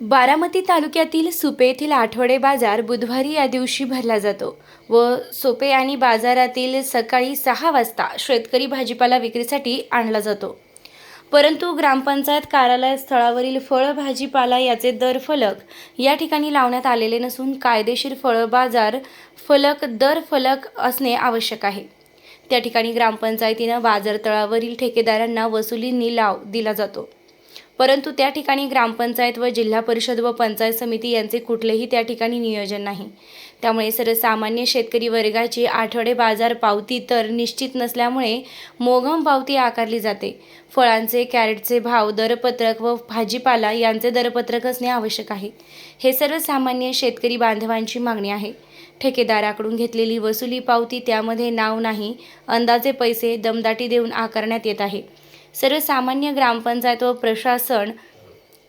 बारामती तालुक्यातील सुपे येथील आठवडे बाजार बुधवारी या दिवशी भरला जातो व सोपे आणि बाजारातील सकाळी सहा वाजता शेतकरी भाजीपाला विक्रीसाठी आणला जातो. परंतु ग्रामपंचायत कार्यालय स्थळावरील फळ भाजीपाला याचे दर फलक या ठिकाणी लावण्यात आलेले नसून कायदेशीर फळ बाजार फलक दर फलक असणे आवश्यक आहे. त्या ठिकाणी ग्रामपंचायतीनं बाजारतळावरील ठेकेदारांना वसुलींनी लाव दिला जातो. परंतु त्या ठिकाणी ग्रामपंचायत व जिल्हा परिषद व पंचायत समिती यांचे कुठलेही त्या ठिकाणी नियोजन नाही. त्यामुळे सर्वसामान्य शेतकरी वर्गाची आठवडे बाजार पावती तर निश्चित नसल्यामुळे मोघम पावती आकारली जाते. फळांचे कॅरेटचे भाव दरपत्रक व भाजीपाला यांचे दरपत्रक असणे आवश्यक आहे. हे सर्वसामान्य शेतकरी बांधवांची मागणी आहे. ठेकेदाराकडून घेतलेली वसुली पावती त्यामध्ये नाव नाही अंदाजे पैसे दमदाटी देऊन आकारण्यात येत आहे. सर्वसामान्य ग्रामपंचायत व प्रशासन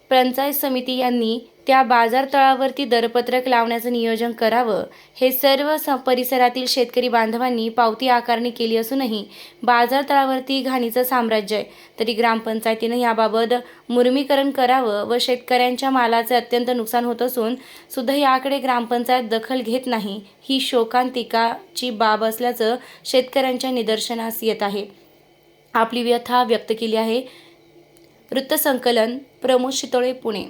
पंचायत समिती यांनी त्या बाजारतळावरती दरपत्रक लावण्याचं नियोजन करावं. हे सर्व स परिसरातील शेतकरी बांधवांनी पावती आकारणी केली असूनही बाजारतळावरती घाणीचं साम्राज्य आहे. तरी ग्रामपंचायतीनं याबाबत मुर्मीकरण करावं व शेतकऱ्यांच्या मालाचे अत्यंत नुकसान होत असून सुद्धा याकडे ग्रामपंचायत दखल घेत नाही. ही शोकांतिकाची बाब असल्याचं शेतकऱ्यांच्या निदर्शनास येत आहे. आपली व्यथा व्यक्त केली आहे. वृत्तसंकलन प्रमोद शितोळे पुणे.